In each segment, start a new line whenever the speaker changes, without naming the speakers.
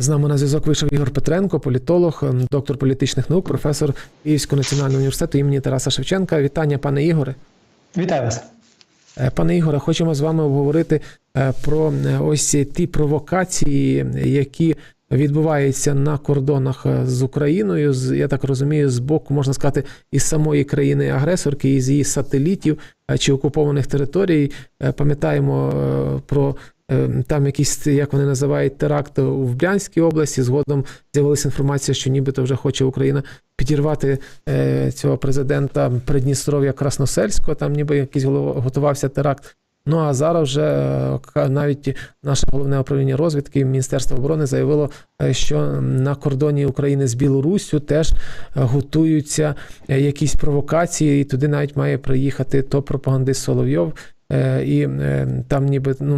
З нами на зв'язок вийшов Ігор Петренко, політолог, ем, доктор політичних наук, професор Київського національного університету імені Тараса Шевченка. Вітання, пане Ігоре.
Вітаю вас.
Е, Пане Ігоре, хочемо з вами обговорити е, про е, ось ті провокації, які відбуваються на кордонах з Україною. з- Я так розумію, з боку можна сказати, із самої країни-агресорки, із її сателітів чи окупованих територій. Пам'ятаємо про там якісь, як вони називають, теракт у Брянській області. Згодом з'явилася інформація, що нібито вже хоче Україна підірвати е, цього президента Придністров'я Красносельського. Там ніби якийсь готувався теракт. Ну а зараз вже е, навіть наше головне управління розвідки Міністерство оборони заявило, е, що на кордоні України з Білоруссю теж готуються якісь провокації, і туди навіть має приїхати топ-пропагандист Соловйов, е, і е, там ніби ну,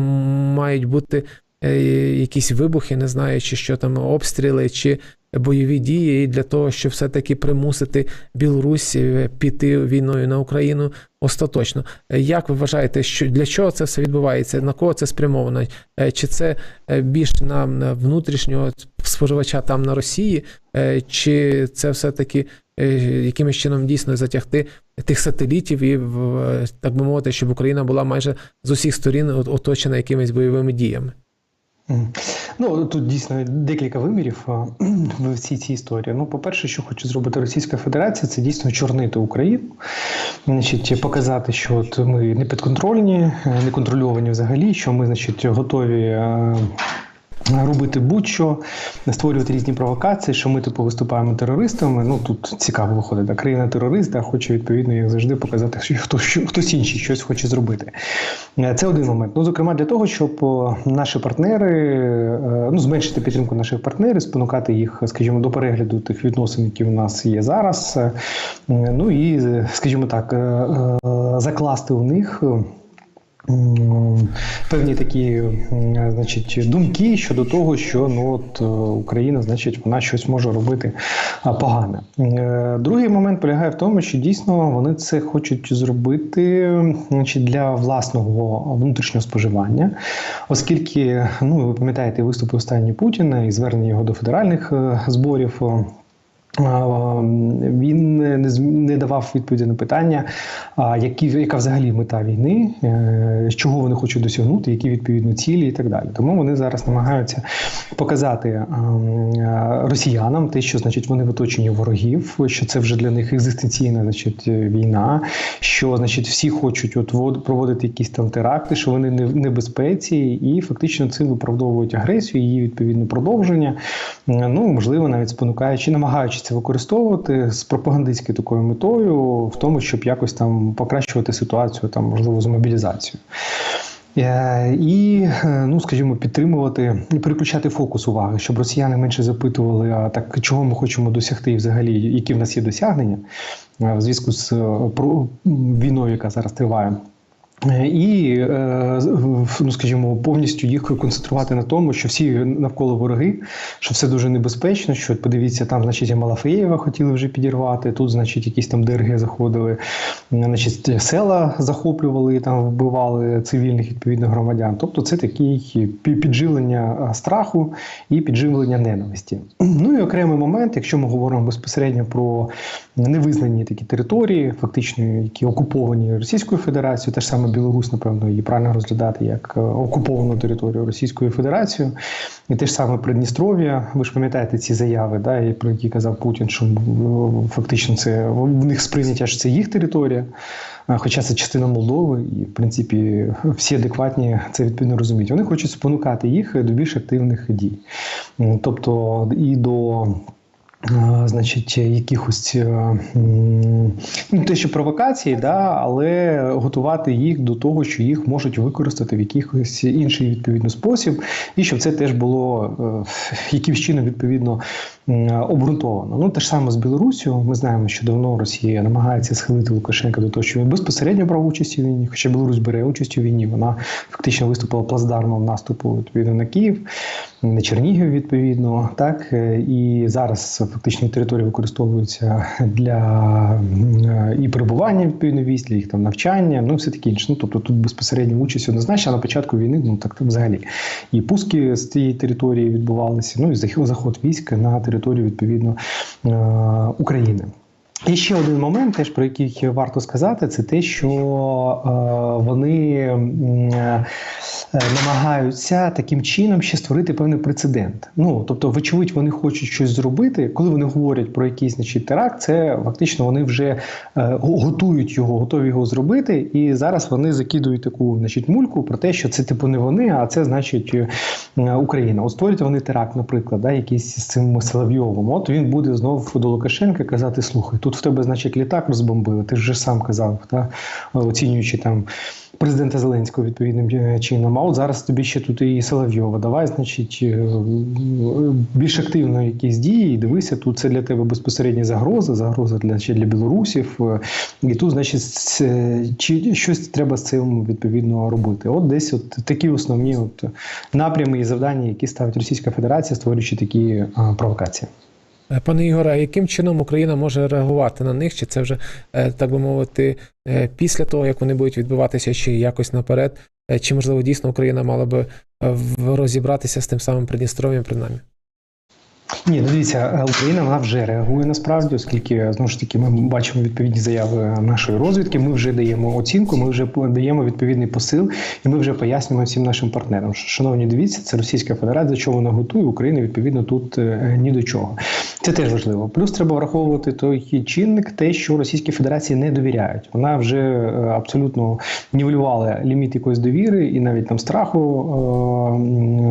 мають бути е, якісь вибухи, не знаю, чи що там обстріли, чи бойові дії, і для того, щоб все-таки примусити Білорусь е, піти війною на Україну остаточно. Е, Як ви вважаєте, що для чого це все відбувається? На кого це спрямовано? Е, Чи це більш на внутрішнього споживача там на Росії, чи це все-таки якимось чином дійсно затягти тих сателітів і так би мовити, щоб Україна була майже з усіх сторін оточена якимись бойовими діями?
Ну тут дійсно декілька вимірів в цій цій історії. Ну, по-перше, що хоче зробити Російська Федерація, це дійсно чорнити Україну, значить, показати, що от ми не підконтрольні, е, не контрольовані взагалі, що ми, значить, готові. Е, Робити будь-що, створювати різні провокації, що ми типу виступаємо терористами. Ну тут цікаво виходить. Да? Країна терорист, а хоче відповідно як завжди показати, що хто що хтось інший щось хоче зробити. Е, Це один момент. Ну зокрема для того, щоб наші партнери е, ну зменшити підтримку наших партнерів, спонукати їх, скажімо, до перегляду тих відносин, які в нас є зараз. Е, Ну і е, скажімо так, е, е, закласти у них. Певні такі значить, думки щодо того, що ну от е, Україна, значить, вона щось може робити погане. Е, Другий момент полягає в тому, що дійсно вони це хочуть зробити значить, для власного внутрішнього споживання, оскільки ну ви пам'ятаєте виступи останні Путіна і звернення його до федеральних е, зборів. Е, Він не давав відповіді на питання, які, яка взагалі мета війни, е, чого вони хочуть досягнути, які відповідно цілі і так далі. Тому вони зараз намагаються показати росіянам те, що значить вони в оточенні ворогів, що це вже для них екзистенційна значить, війна, що значить всі хочуть от вод- проводити якісь там теракти, що вони не в небезпеці, і фактично цим виправдовують агресію, її відповідно продовження. Ну можливо, навіть спонукаючи, намагаючись це використовувати з пропагандистською такою метою, в тому, щоб якось там покращувати ситуацію, там можливо з мобілізацією. Е, І, е, ну скажімо, підтримувати, переключати фокус уваги, щоб росіяни менше запитували, а так чого ми хочемо досягти, і взагалі, які в нас є досягнення е, в зв'язку з війною, яка зараз триває. І, е, ну скажімо, повністю їх концентрувати на тому, що всі навколо вороги, що все дуже небезпечно. Що подивіться, там, значить, Малафеєва хотіли вже підірвати. Тут, значить, якісь там ДРГ заходили, значить, села захоплювали, там вбивали цивільних відповідно громадян. Тобто, це такий підживлення страху і підживлення ненависті. Ну і окремий момент, якщо ми говоримо безпосередньо про невизнані такі території, фактично які окуповані Російською Федерацією, те ж саме Білорусь, напевно, її правильно розглядати як е, окуповану територію Російською Федерацією, і те ж саме Придністров'я. Ви ж пам'ятаєте ці заяви, да, і про які казав Путін, що е, фактично це в них сприйняття що це їх територія. Хоча це частина Молдови, і в принципі всі адекватні це відповідно розуміють. Вони хочуть спонукати їх до більш активних дій, тобто і до Е, Значить, якихось е, ну, те, що провокації, да, але готувати їх до того, що їх можуть використати в якихось інший відповідно спосіб, і щоб це теж було е, якимсь чином відповідно обґрунтовано. Ну те ж саме з Білоруссю. Ми знаємо, що давно Росія намагається схилити Лукашенка до того, що він безпосередньо брав участь у війні, хоча Білорусь бере участь у війні. Вона фактично виступила плацдармом наступу відповідно на Київ, на Чернігів, відповідно, так Е, і зараз фактично території використовуються для і перебування відповідно військ, їх там навчання, ну все таке інше. Ну тобто тут безпосередньо участь однозначно, на початку війни, ну так взагалі. І пуски з цієї території відбувалися, ну і заход військ на територію відповідно е, України. І ще один момент, теж про який варто сказати, це те, що е, вони е, намагаються таким чином ще створити певний прецедент. Ну тобто, вочевидь, вони хочуть щось зробити. Коли вони говорять про якийсь значить, теракт, це фактично вони вже е, готують його, готові його зробити. І зараз вони закидують таку значить, мульку про те, що це типу не вони, а це значить е, Україна. От створюють вони теракт, наприклад, да, якийсь з цим Соловйовим. От він буде знову до Лукашенка казати: слухай, тут в тебе, значить, літак розбомбили. Ти вже сам казав, да, оцінюючи там. Президента Зеленського відповідним е, чином. А от зараз тобі ще тут і Соловйова. Давай, значить, е, більш активно якісь дії. Дивися, тут це для тебе безпосередня загроза, загроза для ще для білорусів. Е, І тут, значить, це- чи щось треба з цим відповідно робити. От десь от такі основні от напрями і завдання, які ставить Російська Федерація, створюючи такі провокації.
Е, Пане Ігоре, яким чином Україна може реагувати на них? Чи це вже, е, так би мовити, е, після того, як вони будуть відбуватися, чи якось наперед? Чи можливо дійсно Україна мала би розібратися з тим самим Придністров'ям, принаймні?
Ні, ну дивіться, е, Україна вона вже реагує насправді, оскільки знову ж таки ми бачимо відповідні заяви нашої розвідки. Ми вже даємо оцінку, ми вже даємо відповідний посил, і ми вже пояснюємо всім нашим партнерам. що, Шановні, дивіться, це Російська Федерація, що вона готує. Україна відповідно тут е, ні до чого. Це теж важливо. Плюс треба враховувати той чинник, те, що Російській Федерації не довіряють. Вона вже е, абсолютно нівелювала ліміт якоїсь довіри і навіть там страху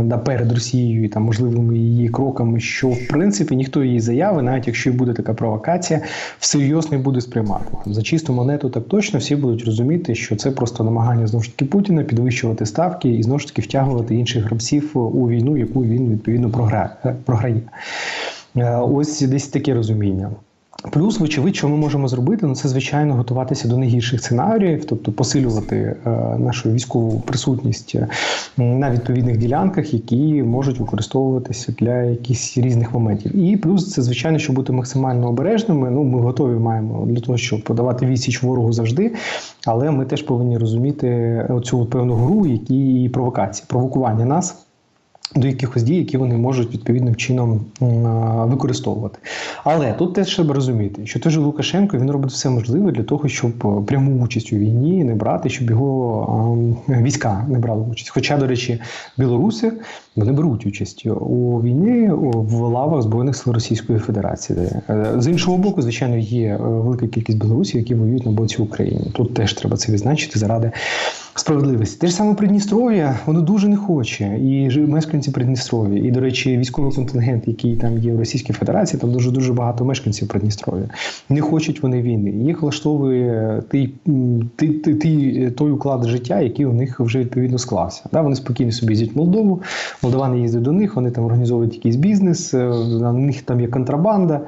е, да, перед Росією і там можливими її кроками, що в принципі ніхто її заяви, навіть якщо і буде така провокація, всерйоз не буде сприймати. За чисту монету так точно всі будуть розуміти, що це просто намагання знову ж таки Путіна підвищувати ставки і знову ж таки втягувати інших гравців у війну, яку він відповідно програє. програє. Е, Ось десь таке розуміння. Плюс, вочевидь, що ми можемо зробити, ну це звичайно готуватися до найгірших сценаріїв, тобто посилювати е, нашу військову присутність е, на відповідних ділянках, які можуть використовуватися для якихось різних моментів. І плюс це звичайно, щоб бути максимально обережними. Ну ми готові маємо для того, щоб подавати відсіч ворогу завжди. Але ми теж повинні розуміти оцю певну гру, які провокації, провокування нас до якихось дій, які вони можуть відповідним чином використовувати. Але тут теж треба розуміти, що той же Лукашенко він робить все можливе для того, щоб е, пряму участь у війні не брати, щоб його війська не брали участь. Хоча, до речі, білоруси вони беруть участь у війні в лавах збройних сил Російської Федерації. Е, З іншого боку, звичайно, є е, велика кількість білорусів, які воюють на боці України. Тут теж треба це відзначити заради справедливості. Те ж саме Придністров'я, воно дуже не хоче. І мешканці Придністров'я. І, до речі, військовий контингент, який там є в Російській Федерації, там дуже дуже багато мешканців Придністров'я. Не хочуть вони війни. Їх влаштовує той, м, той, той, той, уклад життя, який у них вже відповідно склався. Вони спокійно собі їздять в Молдову, молдавани їздять до них, вони там організовують якийсь бізнес, е, на них там є контрабанда.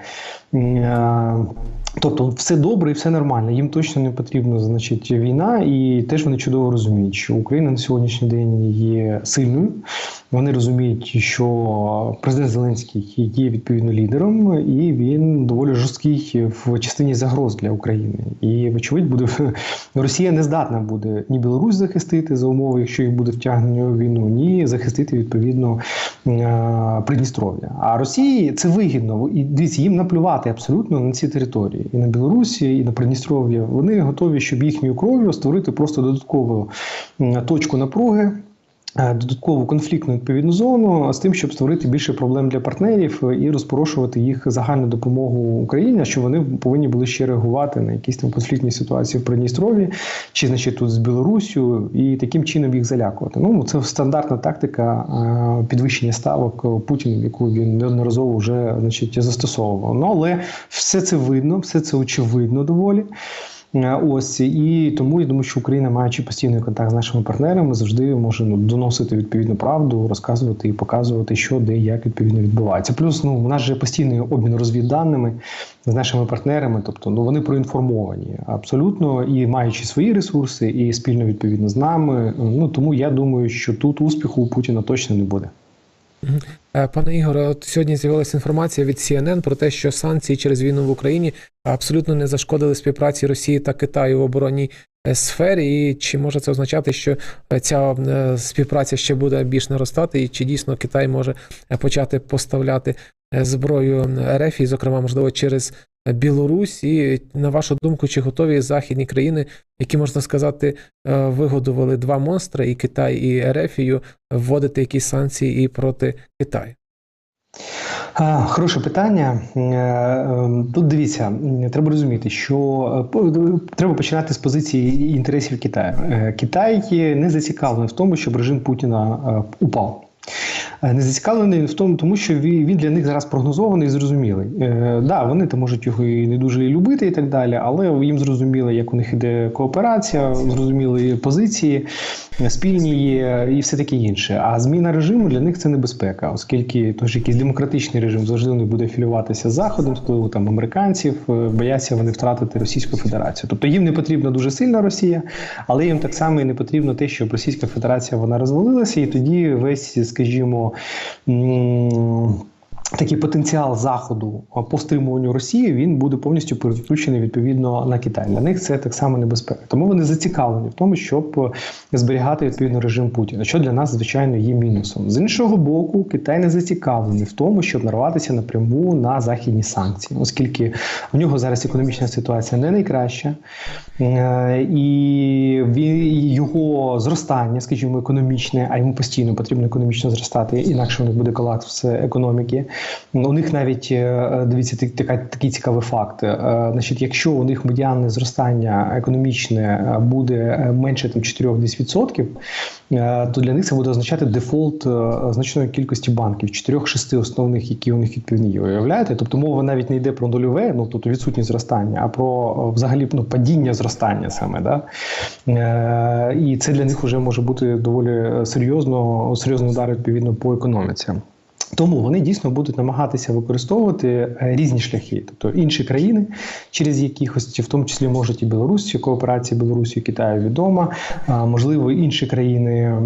Тобто все добре і все нормально. Їм точно не потрібна значить, війна, і теж вони чудово розуміють, що Україна на сьогоднішній день є сильною. Вони розуміють, що президент Зеленський є відповідно лідером, і він доволі жорсткий в частині загроз для України. І вочевидь, буде Росія не здатна буде ні Білорусь захистити за умови, якщо їх буде втягнення у війну, ні захистити відповідно е, Придністров'я. А Росії це вигідно. І дивіться, їм наплювати абсолютно на ці території і на Білорусі, і на Придністров'я. Вони готові, щоб їхньою кров'ю створити просто додаткову точку напруги. Е, Додаткову конфліктну відповідну зону з тим, щоб створити більше проблем для партнерів е, і розпорошувати їх загальну допомогу Україні, що вони повинні були ще реагувати на якісь там конфліктні ситуації в Придністров'ї, чи значить тут з Білоруссю, і таким чином їх залякувати. Ну це стандартна тактика е, підвищення ставок Путіним, яку він неодноразово вже значить застосовував. Ну але все це видно, все це очевидно доволі. Е, Ось і тому я думаю, що Україна, маючи постійний контакт з нашими партнерами, завжди може ну, доносити відповідну правду, розказувати і показувати, що де як відповідно відбувається. Плюс ну у нас же постійний обмін розвідданими з нашими партнерами, тобто ну вони проінформовані абсолютно і маючи свої ресурси, і спільно відповідно з нами. Ну тому я думаю, що тут успіху у Путіна точно не буде.
Е, Пане Ігоре, от сьогодні з'явилася інформація від CNN про те, що санкції через війну в Україні абсолютно не зашкодили співпраці Росії та Китаю в оборонній е, сфері. І чи може це означати, що е, ця співпраця ще буде більш наростати, і чи дійсно Китай може почати поставляти зброю РФ, і, зокрема, можливо, через Білорусь? І на вашу думку, чи готові західні країни, які можна сказати, е, вигодували два монстри, і Китай, і РФію, вводити якісь санкції і проти Китаю?
Хороше питання. Е, е, Тут дивіться, треба розуміти, що е, треба починати з позиції інтересів Китаю. Китай не зацікавлений в тому, щоб режим Путіна упав. Е, Не зацікавлений в тому, тому що він для них зараз прогнозований і зрозумілий. Е, да, вони там можуть його і не дуже любити, і так далі, але їм зрозуміло, як у них іде кооперація, зрозуміли позиції, е, спільні є і все таке інше. А зміна режиму для них це небезпека, оскільки тож якийсь демократичний режим завжди не буде філюватися з заходом, впливу там американців, е, бояться вони втратити Російську Федерацію. Тобто їм не потрібна дуже сильна Росія, але їм так само і не потрібно те, щоб Російська Федерація вона розвалилася, і тоді весь, скажімо. Такий потенціал заходу по стримуванню Росії він буде повністю переключений відповідно на Китай. Для них це так само небезпека. Тому вони зацікавлені в тому, щоб зберігати відповідно режим Путіна, що для нас звичайно є мінусом. З іншого боку, Китай не зацікавлений в тому, щоб нарватися напряму на західні санкції, оскільки в нього зараз економічна ситуація не найкраща, Е, і його зростання, скажімо, економічне, а йому постійно потрібно економічно зростати, інакше них буде колапс економіки. У них навіть е, дивіться така такий цікавий факт. Е, Значить, якщо у них медіанне зростання економічне е, буде менше там 4-10%, е, то для них це буде означати дефолт значної кількості банків, 4-6 основних, які у них відповідні є. Уявляєте? Тобто мова навіть не йде про нульове, ну тобто відсутність зростання, а про взагалі ну, падіння зростання саме. Да? І це для них вже може бути доволі серйозно, серйозний удар відповідно по економіці. Тому вони дійсно будуть намагатися використовувати е, різні шляхи, тобто інші країни, через якихось, в тому числі можуть і Білорусь, кооперація Білорусі і Китаю відома, можливо, інші країни,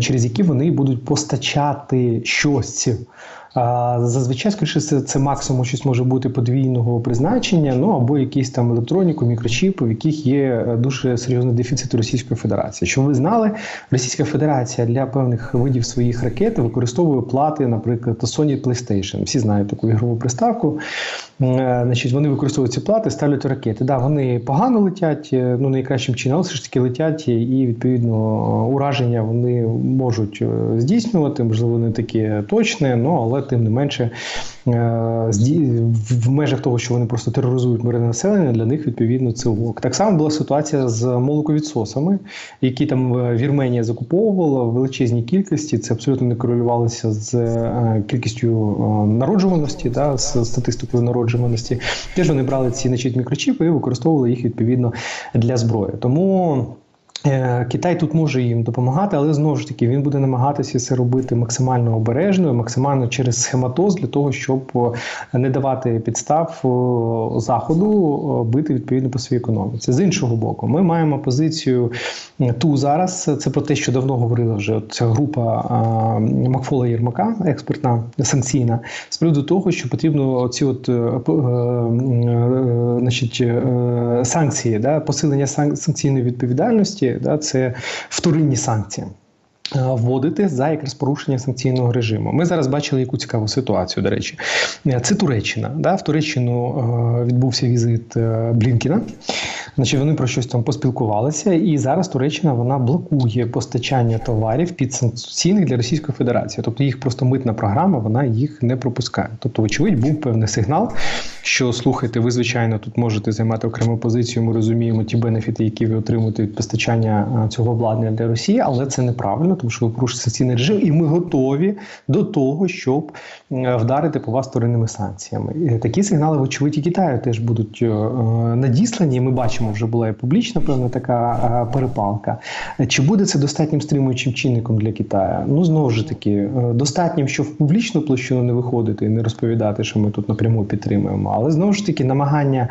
через які вони будуть постачати щось. Зазвичай, скоріше, це, це максимум щось може бути подвійного призначення, ну або якісь там електроніку, мікрочіпи, в яких є е, дуже серйозний дефіцит Російської Федерації. Щоб ви знали, Російська Федерація для певних видів своїх ракет використовує плати, наприклад, Sony PlayStation. Всі знають таку ігрову приставку. Е, Значить, вони використовують ці плати, ставлять ракети. Да, вони погано летять, е, ну найкращим чином, але все ж таки летять, і відповідно ураження вони можуть здійснювати. Можливо, не таке точне, ну але тим не менше е, в межах того, що вони просто тероризують мирне населення, для них відповідно це ок. Так само була ситуація з молоковідсосами, які там е, Вірменія закуповувала в величезній кількості. Це абсолютно не корелювалося з е, кількістю народжуваності, да, з статистикою народжуваності. Теж вони брали ці значить, мікрочіпи і використовували їх відповідно для зброї. Тому. Е, Китай тут може їм допомагати, але знову ж таки він буде намагатися це робити максимально обережно, максимально через схематоз для того, щоб не давати підстав заходу бити відповідно по своїй економіці. З іншого боку, ми маємо позицію е, ту зараз. Це про те, що давно говорила вже ця група Макфола Єрмака, експертна санкційна, з приводу того, що потрібно ці от е, значить, санкції, да, посилення сан- санкційної відповідальності, да, це вторинні санкції. е, Вводити за якраз порушення санкційного режиму. Ми зараз бачили яку цікаву ситуацію. До речі, Е, це Туреччина. Да? В Туреччину е, відбувся візит Блінкіна. Значить, вони про щось там поспілкувалися, і зараз Туреччина вона блокує постачання товарів підсанкційних для Російської Федерації. Тобто їх просто митна програма, вона їх не пропускає. Тобто, вочевидь, був певний сигнал, що слухайте, ви звичайно тут можете займати окрему позицію. Ми розуміємо ті бенефіти, які ви отримуєте від постачання цього обладнання для Росії, але це неправильно, тому що ви порушуєте санкційний режим, і ми готові до того, щоб е, вдарити по вас вторинними санкціями. І Такі сигнали, вочевидь, і Китаю теж будуть е, е, надіслані. Ми бачимо, вже була і публічна певна така перепалка. Чи буде це достатнім стримуючим чинником для Китаю? Ну знову ж таки, е, достатнім, що в публічну площину не виходити і не розповідати, що ми тут напряму підтримуємо, але знову ж таки намагання.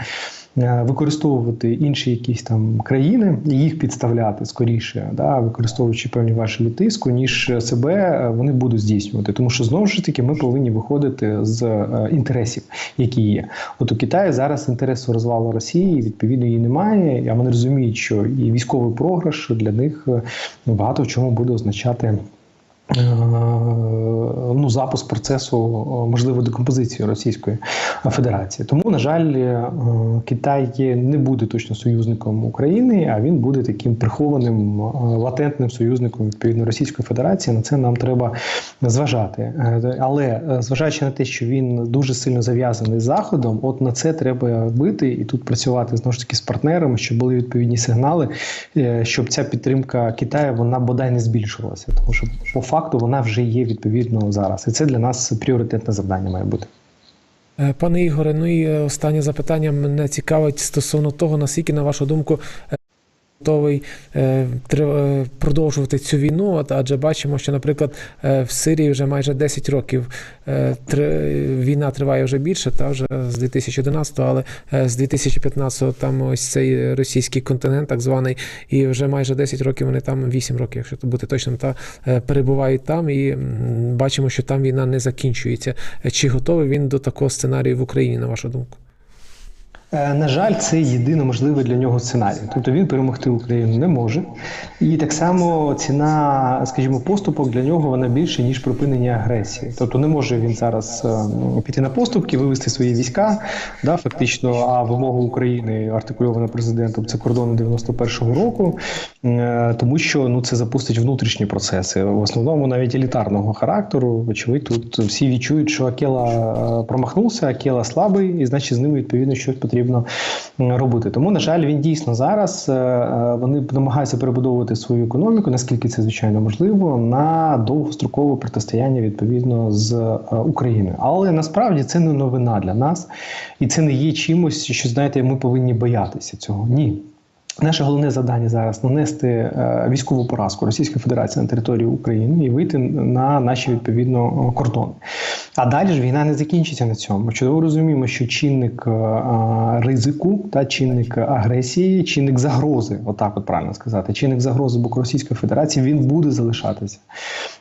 Е, використовувати інші якісь там країни і їх підставляти скоріше, да, використовуючи певні важелі тиску, ніж себе е, вони будуть здійснювати. Тому що знову ж таки ми повинні виходити з е, інтересів, які є. От у Китаї зараз інтересу розвалу Росії відповідно її немає. А вони розуміють, що і військовий програш для них е, багато в чому буде означати. Е, Ну, запуск процесу о, можливо декомпозиції Російської Федерації. Тому, на жаль, е, Китай не буде точно союзником України, а він буде таким прихованим е, латентним союзником відповідно Російської Федерації. На це нам треба зважати. Е, Але е, зважаючи на те, що він дуже сильно зав'язаний з заходом, от на це треба бити і тут працювати знову ж таки з партнерами, щоб були відповідні сигнали, е, щоб ця підтримка Китаю вона бодай не збільшувалася, тому що по факту вона вже є відповідно зараз, і це для нас пріоритетне завдання має бути.
Е, Пане Ігоре, ну і е, останнє запитання мене цікавить стосовно того, наскільки, на вашу думку, готовий е, е, продовжувати цю війну, адже бачимо, що, наприклад, е, в Сирії вже майже 10 років війна триває вже більше, та вже з 2011-го, але з 2015-го там ось цей російський континент, так званий, і вже майже 10 років вони там 8 років, якщо бути точним, та перебувають там, і бачимо, що там війна не закінчується. Чи готовий він до такого сценарію в Україні, на вашу думку?
Е, На жаль, це єдино можливий для нього сценарій. Тобто він перемогти Україну не може. І так само ціна, скажімо, поступок для нього вона більше ніж припинення агресії. Тобто не може він зараз е, піти на поступки, вивести свої війська, да, фактично. А вимога України артикульована президентом це кордони 91-го року, е, тому що ну це запустить внутрішні процеси, в основному навіть елітарного характеру. Вочевидь, тут всі відчують, що Акела промахнувся, Акела слабий, і значить з ним відповідно щось потрібно м, робити. Тому, на жаль, він дійсно зараз е, е, вони намагаються перебудовувати свою економіку, наскільки це звичайно можливо, на довгострокове протистояння відповідно з е, Україною. Але насправді це не новина для нас, і це не є чимось, що знаєте, ми повинні боятися цього. Ні. Наше головне завдання зараз нанести е, військову поразку Російської Федерації на території України і вийти на наші відповідно кордони. А далі ж війна не закінчиться на цьому. Ми чудово розуміємо, що чинник е, е, ризику та чинник агресії, чинник загрози, отак от правильно сказати, чинник загрози боку Російської Федерації він буде залишатися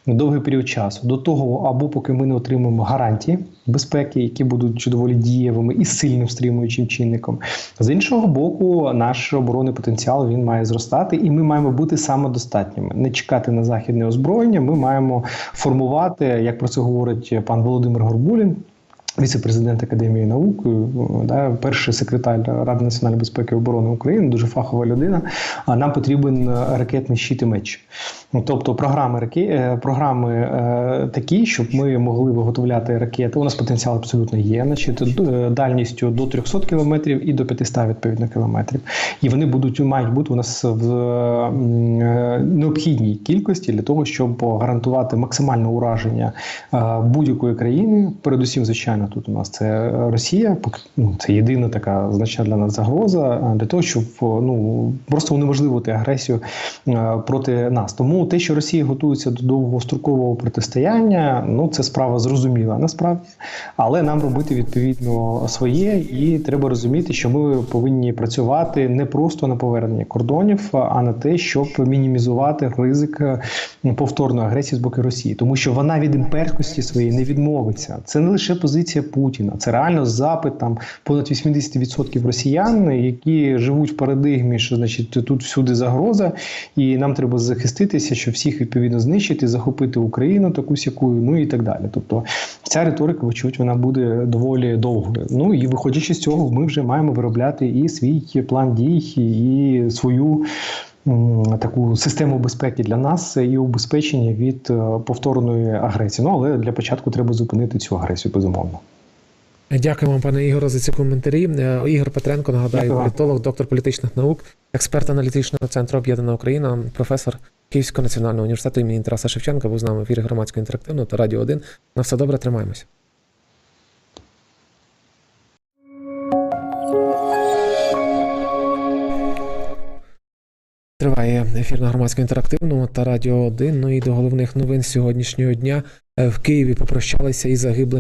довгий період часу. До того, або поки ми не отримаємо гарантії безпеки, які будуть доволі дієвими і сильним стримуючим чинником. З іншого боку, наш оборонний потенціал він має зростати, і ми маємо бути самодостатніми. Не чекати на західне озброєння. Ми маємо формувати, як про це говорить пан Володимир Горбулін. Віце-президент Академії наук, е, да, перший секретар Ради національної безпеки і оборони України, дуже фахова людина. А нам потрібен е, ракетний щит і меч. Ну, Тобто програми раке- е, програми е, такі, щоб ми могли виготовляти ракети. У нас потенціал абсолютно є, значить, дальністю до 300 кілометрів і до 500 відповідно кілометрів. І вони будуть мають бути у нас в е, необхідній кількості для того, щоб гарантувати максимальне ураження е, будь-якої країни. Передусім, звичайно, тут у нас це Росія. ну, це єдина така значна для нас загроза для того, щоб ну просто унеможливити агресію проти нас. Тому те, що Росія готується до довгострокового протистояння, ну це справа зрозуміла насправді, але нам робити відповідно своє, і треба розуміти, що ми повинні працювати не просто на повернення кордонів, а на те, щоб мінімізувати ризик е, повторної агресії з боку Росії, тому що вона від імперськості своєї не відмовиться. Це не лише позиція Путіна, це реально запит там понад 80% росіян, які живуть в парадигмі, що значить тут всюди загроза, і нам треба захиститися, що всіх відповідно знищити, захопити Україну таку сякую, ну і так далі. Тобто ця риторика, вочевидь, вона буде доволі довгою. Ну і виходячи з цього, ми вже маємо виробляти і свій план дій, і свою. Таку систему безпеки для нас і убезпечення від е, повторної агресії. Ну але для початку треба зупинити цю агресію, безумовно.
Дякую вам, пане Ігоре, за ці коментарі. Е, Ігор Петренко, нагадаю, політолог, доктор політичних наук, експерт аналітичного центру Об'єднана Україна, професор Київського національного університету імені Тараса Шевченка, був з нами в ефірі громадського інтерактивного та радіо 1. На все добре, тримаємося. Триває ефір на громадському інтерактивному та радіо 1. Ну і до головних новин сьогоднішнього дня Е, в Києві попрощалися із загиблим